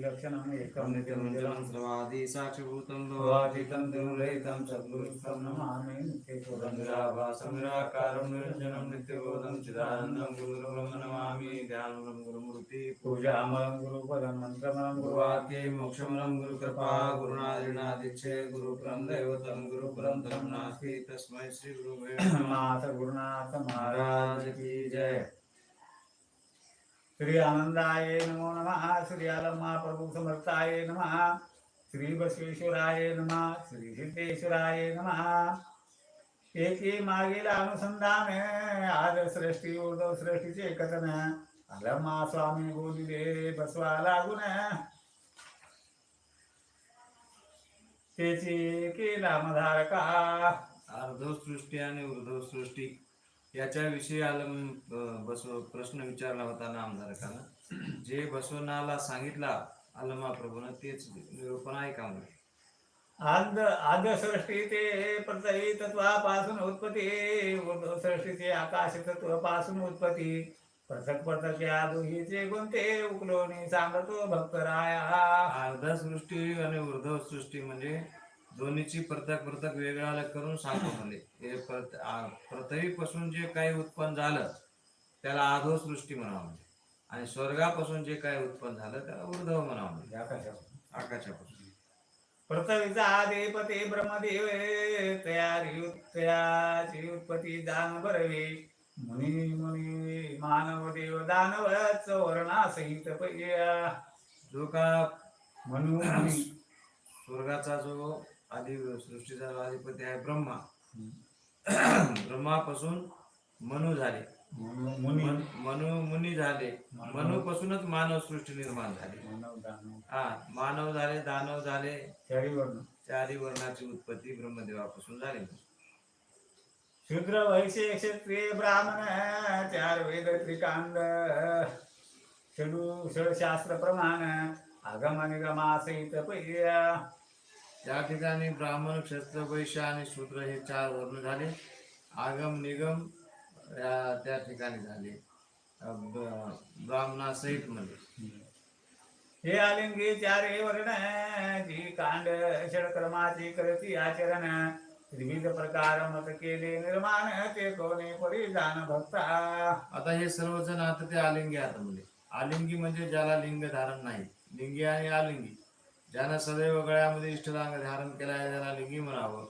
లక్షణం గురుపురం దైవతం గురుపురం తస్మై శ్రీ మాత గురునాథ श्री आनंदाय नमो नम श्री आलम्मा प्रभु समर्थाय नम श्री बसवेश्वराय नम श्री सिद्धेश्वराय नमः। एकी मागील अनुसंधान आज सृष्टी उर्दव सृष्टीचे कथन आलम्मा स्वामी बोलिले बसवा लागून। त्याची केला मधारका सृष्टी याच्याविषयी आलम बसव प्रश्न विचारला होता नामधारकानं जे बसवनाला सांगितला आलमा प्रभूनं तेच निरूपण ऐका म्हणे. आद ते प्रतई तत्वापासून उत्पत्ती. उर्ध्व सृष्टीचे आकाश तत्वापासून उत्पत्ती. पृथक पृथक या दोहीचे गुंते उकलोनी सांगतो भक्तराया. अर्धसृष्टी आणि ऊर्ध्व सृष्टी म्हणजे दोन्हीची पृथक पृथक वेगळा करून सांगतो म्हणजे. हे पृथ्वीपासून जे काही उत्पन्न झालं त्याला आधो सृष्टी म्हणावं म्हणजे. आणि स्वर्गापासून जे काही उत्पन्न झालं त्याला ऊर्ध्व म्हणावं म्हणजे. आकाशापासून. आकाशापासून. पृथ्वीचा आदिपती ब्रह्मदेव तयारी तयाची उत्पत्ती दान बरवे मुनी मुनी मानव देव दानव चौरणा सहित जो का म्हणू मुनी. स्वर्गाचा जो आधी सृष्टीचा जो अधिपती आहे ब्रह्मा. ब्रह्मापासून मनु झाले. मुनी मन- मनु मुनी झाले. मनुपासूनच मानव सृष्टी निर्माण झाली. हा मानव झाले दानव झाले. चारी वर्ण चारी वर्णाची उत्पत्ती ब्रह्मदेवापासून झाली. शूद्र वैश्य क्षत्रिय ब्राह्मण चार वेद त्रिकांड. षडू षडशास्त्र प्रमाण आगम निगमासहित पहिल्या त्या ठिकाणी ब्राह्मण क्षत्र वैश्य आणि शूद्र हे चार वर्ण झाले. आगम निगम या त्या ठिकाणी झाले. ब्राह्मणासहित म्हणजे हे आलिंगी चारे वर्ण जी कांड षडक्रमाची करती आचरण विविध प्रकार मत केले निर्माण ते कोणी परिधान भक्ता. आता हे सर्वजण आता ते आलिंगी आता म्हणजे आलिंगी म्हणजे ज्याला लिंग धारण नाही. लिंगी आणि आलिंगी. ज्यानं सदैव गळ्यामध्ये इष्टदांग धारण केला आहे त्याला लिंगी म्हणावं.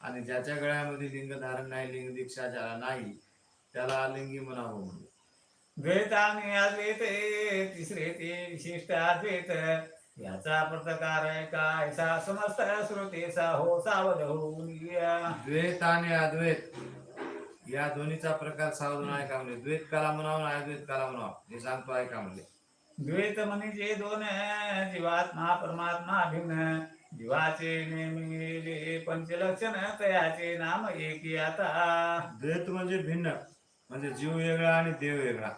आणि ज्याच्या गळ्यामध्ये लिंग धारण नाही लिंग दीक्षा ज्याला नाही त्याला आलिंगी म्हणावं म्हणजे द्वैत आणि अद्वैत तिसरे ते विशिष्ट अद्वैत याचा प्रकार आहे काय? सा समस्त श्रुतीचा हो सावध होऊन. द्वैत आणि अद्वैत या दोन्हीचा प्रकार सावधान आहे का म्हणजे. द्वैत काला म्हणावं अद्वैत काला म्हणावं. हे सांगतो आहे का म्हणजे. द्वैत म्हणजे दोन जीवात्मा परमात्मा भिन्न जीवाचे नेमिले पंचलक्षण तयाचे नाम एकी आता। द्वैत म्हणजे भिन्न म्हणजे जीव वेगळा आणि देव वेगळा।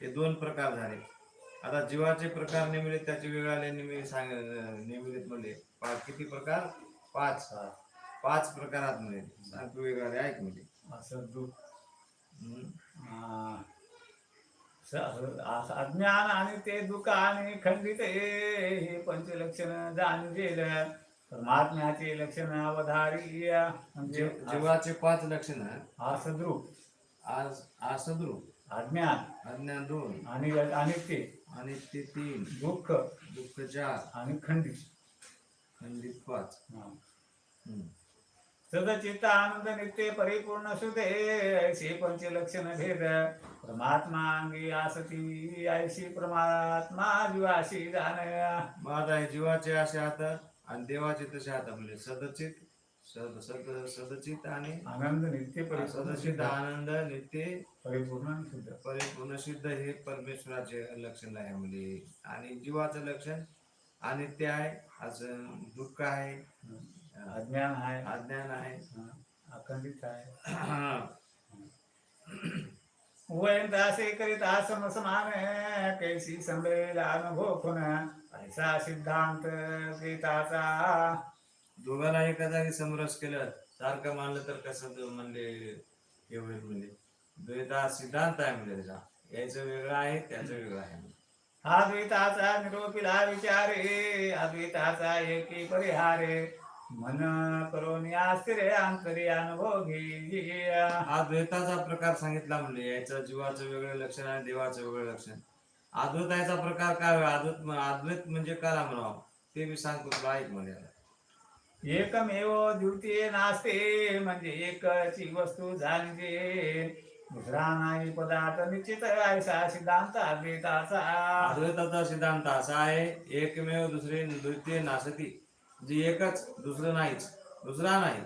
हे दोन प्रकार झाले। आता जीवाचे प्रकार नेमिले त्याचे वेगळाले नेमिले सांग नेमिलेत म्हणजे पा- किती प्रकार? पाच पाच प्रकारात म्हणजे सांगतो वेगळा ऐक म्हणजे। असं दुःख हम्म. आ, स- असं अज्ञान आणि ते दुःख आणि खंडित हे हे पंचलक्षण जाणजेल परमात्म्याचे लक्षण अवधारी म्हणजे जीव- जीवाचे पाच लक्षण हा सद्रूप आज असद्रूप अज्ञान. अज्ञान दोन आणि आणि ते. आणि ते तीन. दुःख. दुःख चार आणि खंडित. खंडित पाच. हम्म. सदचित्त आनंद नित्य परिपूर्ण सुदे ऐसे पंचलक्षण भेद। परमात्मा अंगी आसती ऐशी परमात्मा जीवाशी जाण मग आता हे जीवाचे असे हात आणि देवाचे तसे हात म्हणजे सदचित सद सद सदचित आणि आनंद नित्य परिपूर्ण सदचित सिद्ध। आनंद नित्य परिपूर्ण शुद्ध परिपूर्ण सिद्ध हे परमेश्वराचे लक्षण आहे म्हणजे आणि जीवाचं लक्षण अनित्य आहे असं दुःख आहे अज्ञान आहे. अज्ञान आहे हा, अखंडित आहे. वयंत असे करीत आसम समान कैसी संभेल अनुभव खुन ऐसा सिद्धांत गीताचा. दोघांना एका जागी समरस केलं सारखं मानलं तर कसं म्हणले हे होईल म्हणजे. द्वैत हा सिद्धांत आहे म्हणजे त्याचा. याचं वेगळं आहे त्याचं वेगळं आहे अद्वैताचा निरोपिला विचारे अद्वैताचा एकी परिहारे. मन करून अंतरी अनुभव घे हा द्वैताचा प्रकार सांगितला म्हणजे याचं जीवाचं वेगळं लक्षण आणि देवाचं वेगळं लक्षण. अद्वैताचा प्रकार काय? अद्वैत अद्वैत म्हणजे काय म्हणावं? ते मी सांगतो तुला ऐक म्हणजे एकमेव द्वितीय नास्ते म्हणजे एकची वस्तू झाली दुसरा नाही पदार्थ निश्चित ऐसा सिद्धांत अद्वैताचा. अद्वैताचा सिद्धांत असा आहे एकमेव दुसरे द्वितीय नासती. जे एकच दुसरं नाहीच. दुसरा नाही.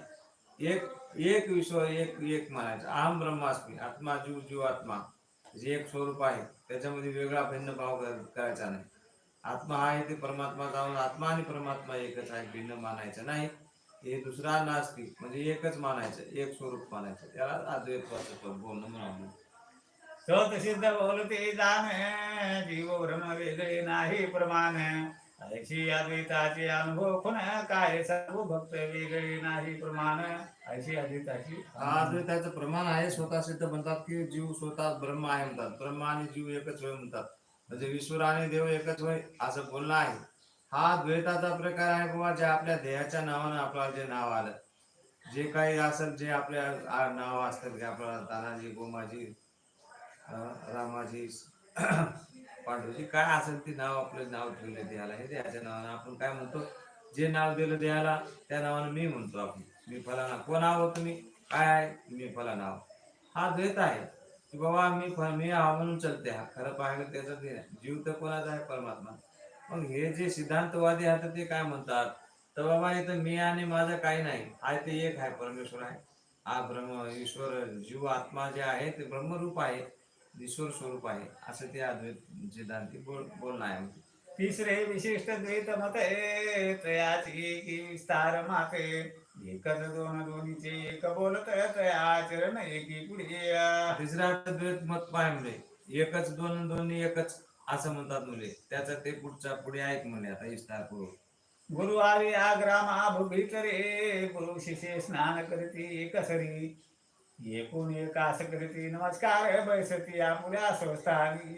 एक एक विश्व एक एक म्हणायचं. आम ब्रह्मास्मी आत्मा जीव जीव आत्मा जे एक स्वरूप आहे त्याच्यामध्ये वेगळा भिन्न भाव करायचा नाही. आत्मा आहे ते परमात्मा जाऊन आत्मा आणि परमात्मा एकच आहे भिन्न मानायचं नाही. हे दुसरा नास्ती म्हणजे एकच मानायचं एक स्वरूप मानायचं. त्याला अद्वैतवाचं बोलणं म्हणून सत सिद्ध बोलते जाण जीव ब्रह्म वेगळे नाही प्रमाण ऐशी अद्वैताचे अनुभव खुण काय सर्व भक्त वेगळे नाही प्रमाण. ऐशी अद्वैताची हा अद्वैताचं प्रमाण आहे स्वतः सिद्ध म्हणतात की जीव स्वतः ब्रह्म आहे म्हणतात. ब्रह्म आणि जीव एकच होय म्हणतात. म्हणजे ईश्वर आणि देव एकच होय असं बोलणं आहे. हा द्वैताचा प्रकार आहे बाबा जे आपल्या देहाच्या नावानं आपल्याला जे नाव आलं. जे काही असेल जे आपल्या नाव असतात आपल्याला तानाजी गोमाजी रामाजी पांडुजी काय असेल ते नाव आपलं नाव ठेवलं देहाला हे देहाच्या नावानं आपण काय म्हणतो जे नाव दिलं देहाला त्या नावानं मी म्हणतो आपण. मी फलाना. कोण आहो तुम्ही? काय आहे? मी फला नाव हा द्वैत आहे की बाबा मी मी हा म्हणून चलते. हा खरं पाहिलं त्याचा ते जीव तर कोणाचा आहे? परमात्मा. मग हे जे सिद्धांतवादी आहेत ते काय म्हणतात? तर बाबा इथं मी आणि माझं काही नाही. आहे ते एक आहे परमेश्वर आहे. हा ब्रह्म ईश्वर जीव आत्मा जे आहे ते ब्रह्मरूप आहे. ईश्वर स्वरूप आहे असं ते अद्वैत सिद्धांती बोल बोलणं आहे. तिसरे विशिष्ट द्वैत मत तयाची की विस्तार माते. एकच दोन दोन्हीचे एक बोलत आचरण एकी पुढे. तिसरा द्वैत मत पाय म्हणजे एकच दोन दोन्ही एकच असं म्हणतात मुले. त्याचा ते पुढचा पुढे ऐक म्हणे आता विस्तार करू गुरु आले आग्रामा भूभितरे गुरु शिष्य स्नान करती एकसरी. एकूण एकास करती नमस्कार बैसती आपुल्या स्वस्थानी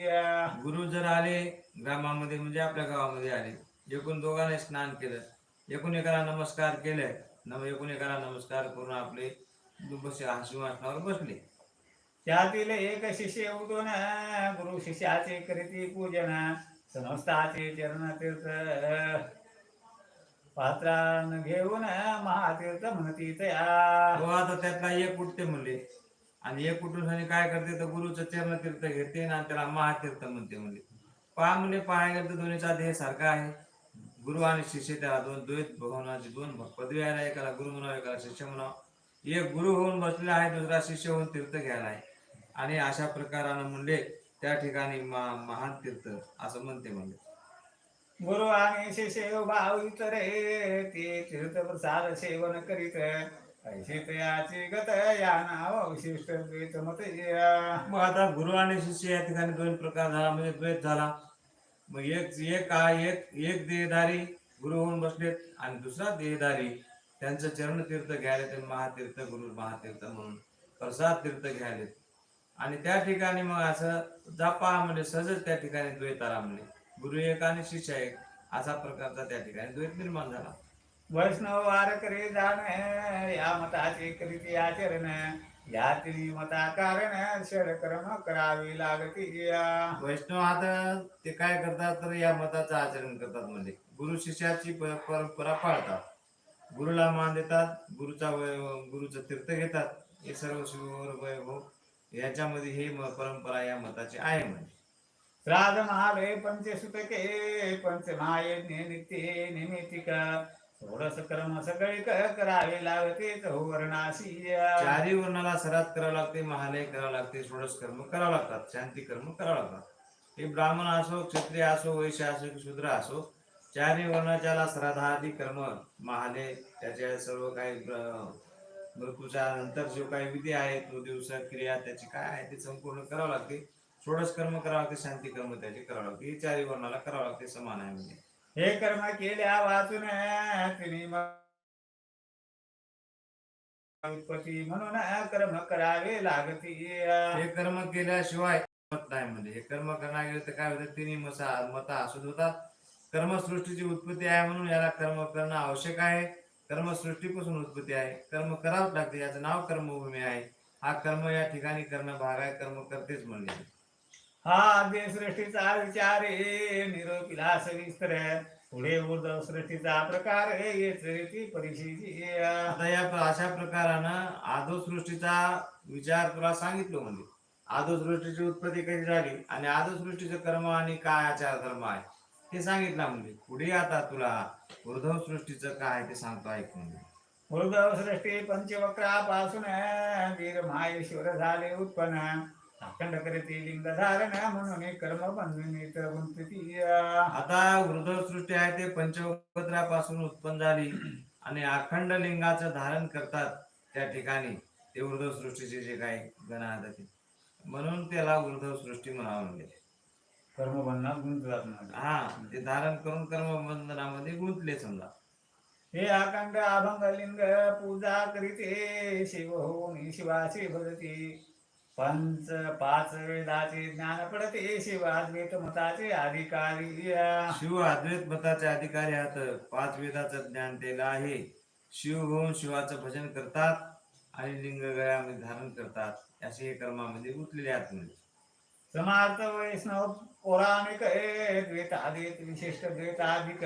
गुरु जर आले ग्रामामध्ये म्हणजे आपल्या गावामध्ये आले एकूण दोघांनी स्नान केलं एकूण एकाला नमस्कार केले नम एकूण एकाला नमस्कार करून आपले बस सिंहासनावर बसले. त्यातील एक शिष्य उठून गुरु शिष्याचे करीती पूजन समस्ताचे चरण तीर्थ पात्रान घेऊन महातीर्थ म्हणती तया हो, आता त्यातला एक उठते म्हणले आणि एक उठून आणि काय करते तर गुरुचं चरणतीर्थ घेते आणि त्याला महातीर्थ म्हणते म्हणले पहा म्हणले पाहायला गेलं तर दोन्हीचा देह सारखा आहे. गुरु आणि शिष्य त्याला दोन द्वैत भगवानाची दोन पदवी आहे एकाला गुरु म्हणावं एकाला शिष्य म्हणावं. एक गुरु होऊन बसलेला आहे दुसरा शिष्य होऊन तीर्थ घ्यायला आहे. आणि अशा प्रकारानं म्हणले त्या ठिकाणी महान तीर्थ असं म्हणते म्हणले गुरु आणि शिष्य भाव इतरे ते तीर्थ प्रसाद सेवन करीत. ऐशी तयाची गत या नाव विशिष्ट द्वैत मत. मग आता गुरु आणि शिष्य या ठिकाणी दोन प्रकार झाला म्हणजे द्वैत झाला. मग एक एक एक एक देहधारी गुरु होऊन बसलेत आणि दुसरा देहधारी. त्यांचं चरणतीर्थ घ्यायला ते महातीर्थ गुरु महातीर्थ म्हणून प्रसाद तीर्थ घ्यायलेत. आणि त्या ठिकाणी मग असं जापा म्हणजे सहजच त्या ठिकाणी द्वैत आला म्हणजे गुरु एक आणि शिष्य एक असा प्रकारचा त्या ठिकाणी द्वैत निर्माण झाला. वैष्णव वार करे जाण या मताचे करीती आचरण या तिन्ही मता कारण षडकर्म करावी लागती वैष्णव आता ते काय करतात तर या मताचं आचरण करतात म्हणजे गुरु शिष्याची परंपरा पाळतात. गुरुला मान देतात गुरुचा वै- गुरुचं तीर्थ घेतात. हे सर्व शिवर वैभव याच्यामध्ये ही परंपरा या मताची आहे म्हणजे. श्राद्ध महालय पंचसुतके पंचमहायज्ञ नित्य निमित्तिक. षोडश कर्म सगळे करावे लागते वर्णाशी चारी वर्णाला सरात करावं लागते महालय करावं लागते षोडस कर्म करावं लागतात शांती कर्म करावं लागतात. हे ब्राह्मण असो क्षत्रिय असो वैश्य असो की शूद्र असो चारी वर्णाच्याला श्राद्धादी कर्म महाले त्याच्या सर्व काही मृत्यूच्या नंतर जो काही विधी आहे तो दिवस क्रिया त्याची काय आहे ते संपूर्ण करावं लागते. षोडश कर्म करावं लागते शांती कर्म त्याची करावं लागते. चारी वर्णाला करावं लागते समान आहे म्हणजे. हे कर्म केल्या वाचून उत्पत्ती म्हणून कर्म करावे लागती. हे कर्म केल्याशिवाय मत नाही म्हणजे. हे कर्म करणार गेले तर काय होतं? तिन्ही मसा मत असून होतात कर्मसृष्टीची उत्पत्ती आहे म्हणून याला कर्म करणं आवश्यक आहे. कर्मसृष्टीपासून उत्पत्ती आहे. कर्म करावंच लागते. याचं नाव कर्मभूमी आहे. हा कर्म या ठिकाणी करणं भाग आहे. कर्म करतेच म्हणले हा आद्य सृष्टीचा विचार आहे निरोपिला सविस्तर पुढे उर्धव सृष्टीचा प्रकार परिशिती आता या अशा प्रकारानं आदो सृष्टीचा विचार तुला सांगितलं म्हणजे. आदो सृष्टीची उत्पत्ती कशी झाली आणि आदो सृष्टीचं कर्म आणि काय आचार धर्म आहे हे सांगितलं म्हणजे. पुढे आता तुला उर्धव सृष्टीचं काय ते सांगतो ऐक म्हणजे. उर्धव सृष्टी पंचवक्रापासून वीर माहेश्वर झाले उत्पन्न. अखंड करीती लिंग धारण म्हणून कर्म गुंतती आता सृष्टी आहे ते पंचवक्त्रापासून उत्पन्न झाली आणि अखंड लिंगाचं धारण करतात त्या ठिकाणी ते उर्धव सृष्टीचे जे काही गण आहेत. ते म्हणून त्याला उर्धव सृष्टी म्हणावं म्हणजे कर्मबंधनात गुंततात म्हणजे. हा ते धारण करून कर्मबंधनामध्ये गुंतले समजा. हे अखंड अभंगलिंग पूजा करीते शिव होऊन शिवाशी भजती. पंच पाच वेदाचे ज्ञान पडते शिवाद्वैत मताचे अधिकारी शिव अद्वैत मताचे अधिकारी आहेत. पाच वेदाचं ज्ञान त्याला आहे. शिव होऊन शिवाचं भजन करतात आणि लिंग गळ्यामध्ये धारण करतात. असे हे कर्मामध्ये गुंतलेले आहेत म्हणजे. समार्थ वैष्णव पौराणिक हे द्वैतादिक विशिष्ट द्वैताधिक.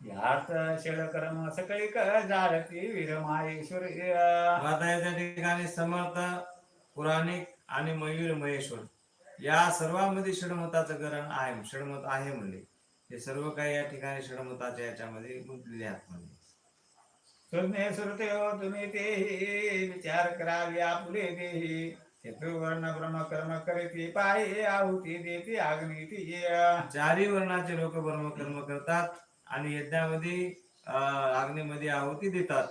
यार्थ षड कर्म सकळिक जाळती वीर माहेश्वर मग आता याच्या ठिकाणी समर्थ पुराणिक आणि मयूर महेश्वर. या सर्वांमध्ये षडमताचं गरण आहे षडमत आहे म्हणजे हे सर्व काही या ठिकाणी षडमताच्या याच्यामध्ये गुंतलेले आहेत सुज्ञे सुरते हो तुम्ही तेही विचार करावे आपुले देही चतुर्वर्ण ब्रह्म कर्म करीती पायी आहुती देती अग्निती चारही वर्णाचे लोक ब्रह्म कर्म करतात आणि यज्ञामध्ये अं, अग्नीमध्ये आहुती देतात.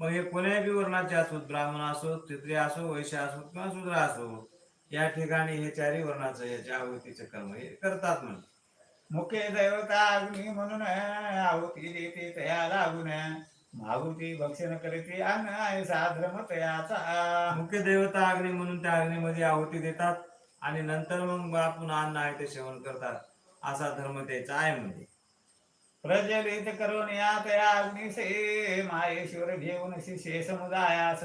मग हे कोण्याही वर्णाचे असोत ब्राह्मण असो क्षत्रिय असो वैश्य असो किंवा शूद्र असो या ठिकाणी हे चारही वर्णाचं याच्या आहुतीचं कर्म हे करतात म्हणजे मुख्य दैवता अग्नी म्हणून आहुती देते तया लागून मागुती भक्षण करते अन्न ऐसा धर्म तयाचा मुख्य देवता अग्नी म्हणून त्या अग्नीमध्ये आहुती देतात आणि नंतर मग आपण अन्न आहे ते सेवन करतात. असा धर्म त्याचा आहे म्हणजे. प्रज्वलित करून या तया अग्निसे माहेश्वर घेऊन शिशे समुदायास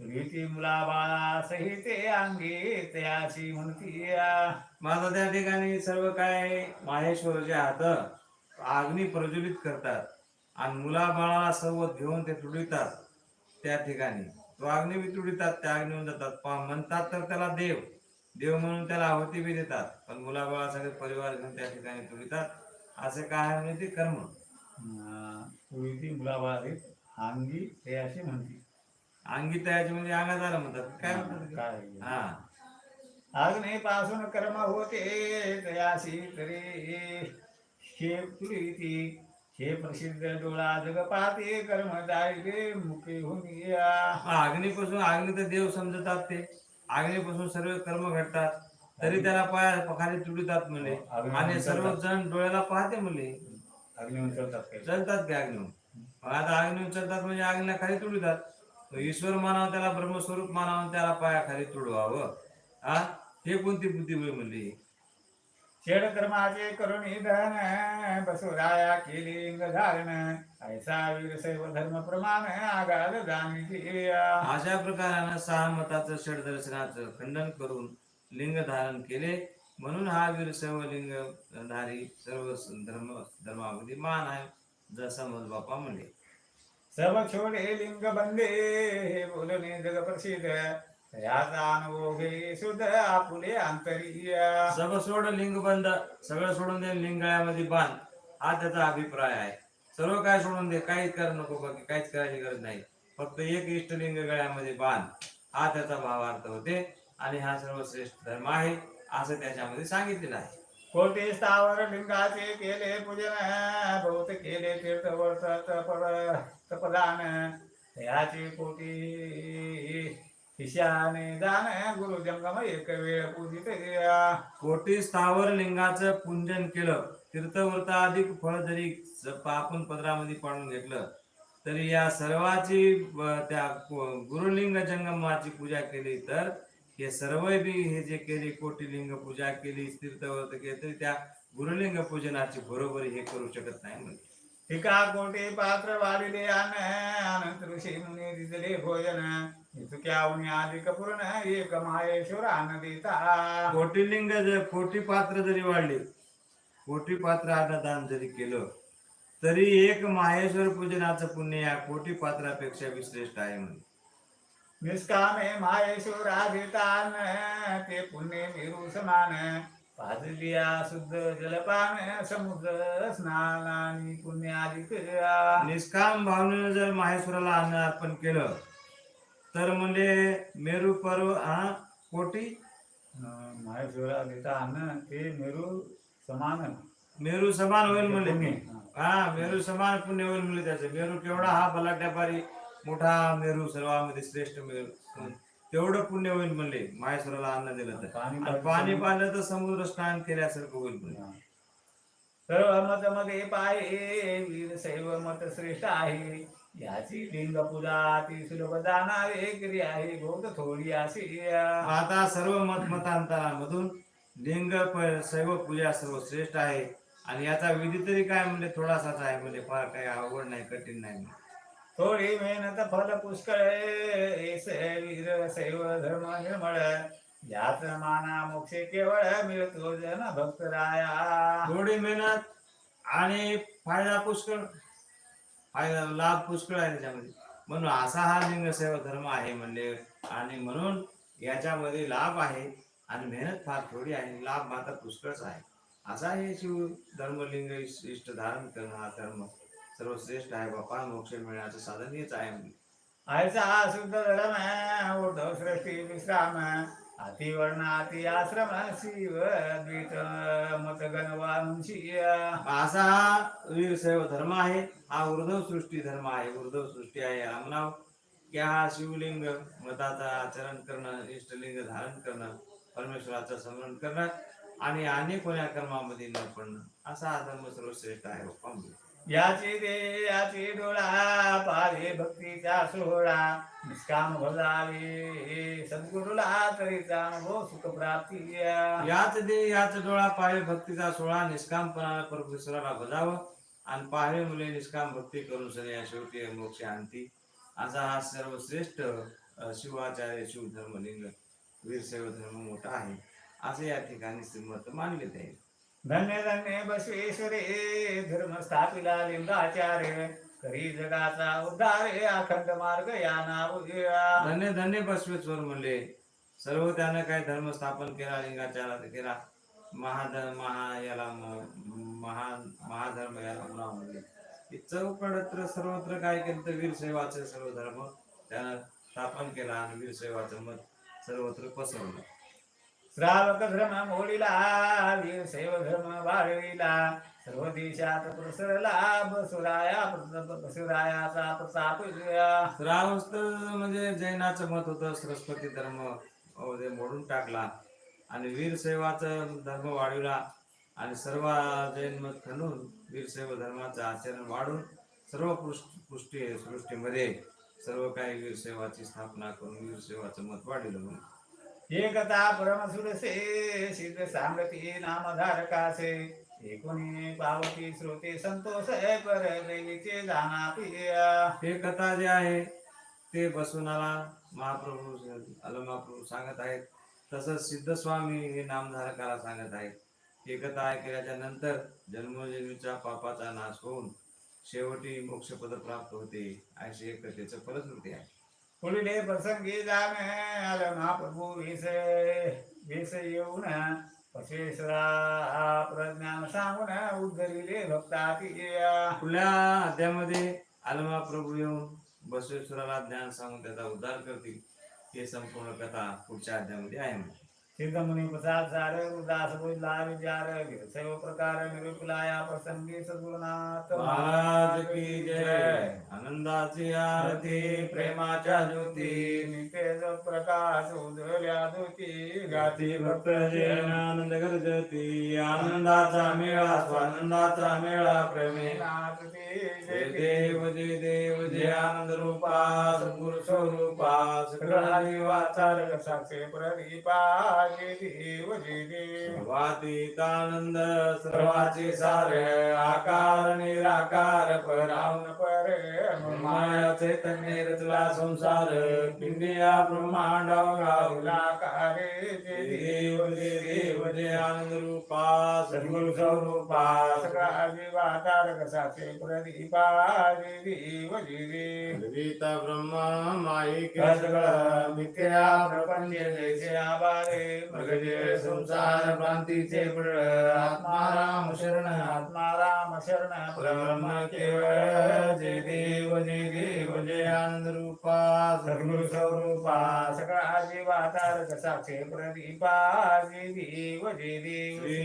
रीती मुला बाळा सहिते अंगी तयाशी म्हणती माझा त्या ठिकाणी सर्व काय माहेश्वर जे अग्नी प्रज्वलित करतात आणि मुला बाळाला सर्व घेऊन ते तुडितात त्या ठिकाणी. तो अग्नी बी तुडितात त्या अग्नीहून जातात. पण म्हणतात तर त्याला देव. देव म्हणून त्याला आहुती बी देतात. पण मुलाबाळा सगळे परिवार घेऊन त्या ठिकाणी तुडितात असं काय म्हणजे ते कर्म रीती मुला बाळा अंगी तयाशी म्हणती. अंगी तयाची म्हणजे अंगात आलं म्हणतात. काय म्हणतात? काय हा. अग्नी पासून कर्म होते तयाशी तरी. हे प्रीती हे प्रसिद्ध डोळा जग पाहते कर्म जायले मुखे होऊन अग्नीपासून अग्नी तर देव समजतात ते. अग्नीपासून सर्व कर्म घडतात. तरी त्याला पाया खाली तुडितात म्हणे अग्नी आणि सर्व जण डोळ्याला पाहते म्हणे अग्नी उचलतात काही. चलतात की अग्नी मग आता अग्नी चलतात म्हणजे अग्नीला खाली तुडितात. ईश्वर मानावं त्याला ब्रह्मस्वरूप मानावं त्याला पाया खाली तुडवावं. हा? हे कोणती बुद्धी होय म्हणली शेड कर्माचे करुणी धन बसुराया केली लिंग धारण. ऐसा वीर सैव धर्म प्रमाण अशा प्रकारानं सहा मताचं षड दर्शनाचं खंडन करून लिंग धारण केले. म्हणून हा वीर सर्व लिंग धारी सर्व धर्म धर्मामध्ये मान आहे जसा मज बापा म्हणले. सब छोडे लिंग बंदे हे बोलणे जग प्रसिद्ध. याचा अनुभव घे शुद्ध आपुले सगळं सोड लिंग बंद सगळं सोडून दे लिंगाळ्यामध्ये बांध हा त्याचा अभिप्राय आहे. सर्व काय सोडून दे काहीच कर नको बाकी काहीच करायची गरज नाही. फक्त एक इष्टलिंग गळ्यामध्ये बांध हा त्याचा भावार्थ होते. आणि हा सर्वश्रेष्ठ धर्म आहे असं त्याच्यामध्ये सांगितलेलं आहे. कोटी स्थावर लिंगाचे केले पूजन बहुत केले तीर्थ वर्त तपद तपदान याचे कोटी ईशाने दान गुरु जंगम एक वेळ पूजित कोटी स्थावर लिंगाचं पूजन केलं तीर्थव्रत अधिक फळ जरी आपण पदरामध्ये पाडून घेतलं तरी या सर्वाची त्या गुरुलिंग जंगमाची पूजा केली तर हे सर्व बी हे जे केली कोटीलिंग पूजा केली तीर्थव्रत केली तरी त्या गुरुलिंग पूजनाची बरोबरी हे करू शकत नाही म्हणजे टीका कोटी पात्र वाढिले आन अनंत ऋषी मुनी दिदले भोजन? अधिक पूर्ण एक माहेश्वर आन देता कोटीलिंग जर कोटी पात्र जरी वाढले कोटी पात्र अन्नदान जरी केलं तरी एक माहेश्वर पूजनाचं पुण्य या कोटी पात्रापेक्षा विश्रेष्ठ आहे म्हणजे निष्कामे माहेश्वरा देतान ते पुण्य मिरू समान पाजलिया शुद्ध जलपान समुद्र स्नान आणि पुण्याधिक निष्काम भावनेनं जर माहेश्वराला अन्न अर्पण केलं तर म्हणजे मेरू पर्व हा कोटी? माहेश्वरा देता अन्न ते मेरू समान मेरू समान होईल पुण्य. हा मेरू समान पुण्य होईल म्हणले त्याचं. मेरू केवढा हा बलाढ्यापारी मोठा मेरू सर्वांमध्ये श्रेष्ठ मेरू. तेवढं पुण्य होईल म्हणले. माहेश्वराला अन्न दिलं तर. पाणी पाहिलं तर समुद्र स्नान केल्यासारखं होईल म्हणले. सर्व मत मध्ये पाये वीर शैव मत श्रेष्ठ आहे. याची लिंग पूजा ती सुलभ जाणारे क्रिया आहे. बहुत थोडी अशी आता सर्व मत मतांतरामधून लिंग शैव पूजा सर्व श्रेष्ठ आहे. आणि याचा विधी तरी काय म्हणजे थोडासाच आहे म्हणजे फार काही अवघड नाही कठीण नाही थोडी मेहनत फल पुष्कळ वीर सैव धर्म निर्मळ. ज्यात माना मोक्ष केवळ मिळतो जन भक्त राया थोडी मेहनत आणि फायदा पुष्कळ फायदा लाभ पुष्कळ आहे त्याच्यामध्ये. म्हणून असा हा लिंग धर्म आहे म्हणले. आणि म्हणून याच्यामध्ये लाभ आहे आणि मेहनत फार थोडी आहे. लाभ मात्र पुष्कळच आहे. असा हे शिव धर्मलिंग इष्ट इष्ट धारण करणं हा धर्म. सर्वश्रेष्ठ आहे बापा मोक्ष मिळण्याचं साधन हेच आहे आयचा शुद्ध धर्म उद्धव सृष्टी विश्राम अतिवर्ण अति आश्रम शिव द्वित मत गणवांशी असा हा वीरशैव धर्म आहे हा उर्धव सृष्टी धर्म आहे उर्धव सृष्टी आहे याला म्हणावं. की हा शिवलिंग मताचा आचरण करणं इष्टलिंग धारण करणं परमेश्वराचं स्मरण करणं आणि अनेक कोण्या कर्मामध्ये न पडणं असा हा धर्म सर्वश्रेष्ठ आहे बाप्पा. याची दे याची डोळा पारे भक्तीचा सोहळा. निष्काम भजावे सद्गुरुला तरीचा अनुभव सुख प्राप्ती याच दे याच डोळा पाहे भक्तीचा सोहळा निष्कामपणाला परमेश्वराला भजावं आणि पाहे मुले निष्काम भक्ती करून सने या शेवटी मोक्ष आणती असा हा सर्वश्रेष्ठ शिवाचार्य शिव धर्मलिंग वीरशैव धर्म मोठा आहे. असे या ठिकाणी श्रीमत मानले जाईल. धन्य धन्य बसवेश्वरे धर्म स्थापिला लिंगाचार्य करी जगाचा उद्धार अखंड मार्ग या नाव धन्य धन्य बसवेश्वर म्हणले सर्व त्यानं काय धर्म स्थापन केला लिंगाचार केला? महाधर्म महा याला महा महाधर्म याला म्हणा म्हणले चौकडत्र सर्वत्र काय केलं तर वीरशैवाचे सर्व धर्म त्यानं स्थापन केला आणि वीरशैवाचं मत सर्वत्र पसरवलं. श्रावक धर्म मोडीला वीर शैव धर्म वाढविला. सर्व देशात प्रसरला बसुराया प्रताप बसुरायाचा प्रताप श्रावस्त म्हणजे जैनाचं मत होतं सरस्वती धर्म मोडून टाकला. आणि वीरशैवाचं धर्म वाढविला. आणि सर्व जैन मत खणून वीरशैव धर्माचं आचरण वाढून सर्व पृष्ठ पृष्टी सृष्टीमध्ये सर्व काही वीरसेवाची स्थापना करून वीरसेवाचं मत वाढवलं म्हणून. एकता परमसुरसे सिद्ध सांगती नामधारकासे एकोणी पावती श्रोते संतोष पर देवीचे जाणापी हे कथा जे आहे ते बसवणारा महाप्रभू आलो महाप्रभू सांगत आहेत. तसंच सिद्धस्वामी हे नामधारकाला सांगत आहेत. एकता ऐकल्याच्या नंतर जन्मजन्मीच्या पापाचा नाश होऊन शेवटी मोक्षपद प्राप्त होते. अशी एकतेचं फलश्रुती आहे. पुढील प्रसंगी जाणे आल महाप्रभू वेस वेस येऊन पशेश्वरा प्रज्ञान सांगून उद्धरिले भक्ताती खुल्या अध्यामध्ये आलमा प्रभू येऊन बसवेश्वराला ज्ञान सांगून त्याचा उद्धार करतील हे संपूर्ण कथा पुढच्या अध्यामध्ये आहे सिद्धमुनि प्रसाद विचार सैव प्रकार निरूपलाया प्रसंगी सद्गुरुनाथ महाराज की जय। आनंदाची आरती प्रेमाच्या ज्योती। नितेज प्रकाश उजळल्या गाती भक्त जैन आनंद गरजती। आनंदाचा मेळा स्वानंदाचा मेळा प्रेमे। हे देव जे देव जे आनंद रूपा सद्गुरु स्वरूपा सकळाली वाचारक साक्षे प्रदीपा हे देव जे देव. वातीतानंद सर्वाचे सार आकार निराकार परावन पर माया चैतन्य रचला संसार पिंडिया ब्रह्मांडा गावला कारे जे देव जे देव जे आनंद रूपा सद्गुरु स्वरूपा सकळाली वाचारक साक्षे प्रदीपा ೀತ ಬ್ರಹ್ಮ ಮಾಯಿಕೆ ಸಕಲ ಮಿಥ್ಯಾ ಪ್ರಪಂಚ ಜಯಾಬಾರೆ ಮೃಗಜೆ ಸಂಸಾರ ಭ್ರಾಂತಿ ಚೇಪುರ ಆತ್ಮಾರಾಮ ಶರಣ ಆತ್ಮಾರಾಮ ಶರಣ ಬ್ರಹ್ಮ ಕೇವಲ ಜಯ ದೇವ ಜಯ ದೇವ ಜಯಾನಂದ ರೂಪ ಸರ್ವ ಸ್ವರೂಪ ಸಕಲ ಜೀವಾತಾರಕ ಸಾಕ್ಷಿ ಪ್ರದೀಪ ಜಯ ದೇವ ಜಯ ದೇವ ಶ್ರೀ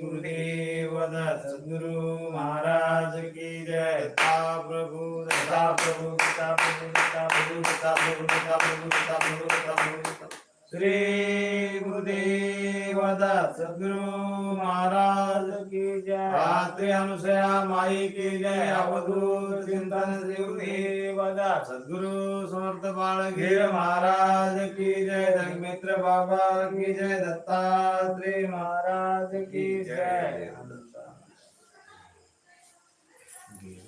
ಗುರುದೇವದ ಸದ್ಗುರು ಮಹಾರಾಜ ಕಿ ಜಯ देव श्री सद्गुरु महाराज की जय दत्ता प्रभु दत्ता प्रभु दत्ता प्रभु प्रभु प्रभु प्रभु प्रभु प्रभु। श्री गुरुदेव सद्गुरु महाराज की जय। रात्रि अनुसया माई की जय। अवधूत चिंतन देव सद्गुरु समर्थ बाळगीर महाराज की जय। जगमित्र बाबा की जय। दत्तात्रेय महाराज की जय।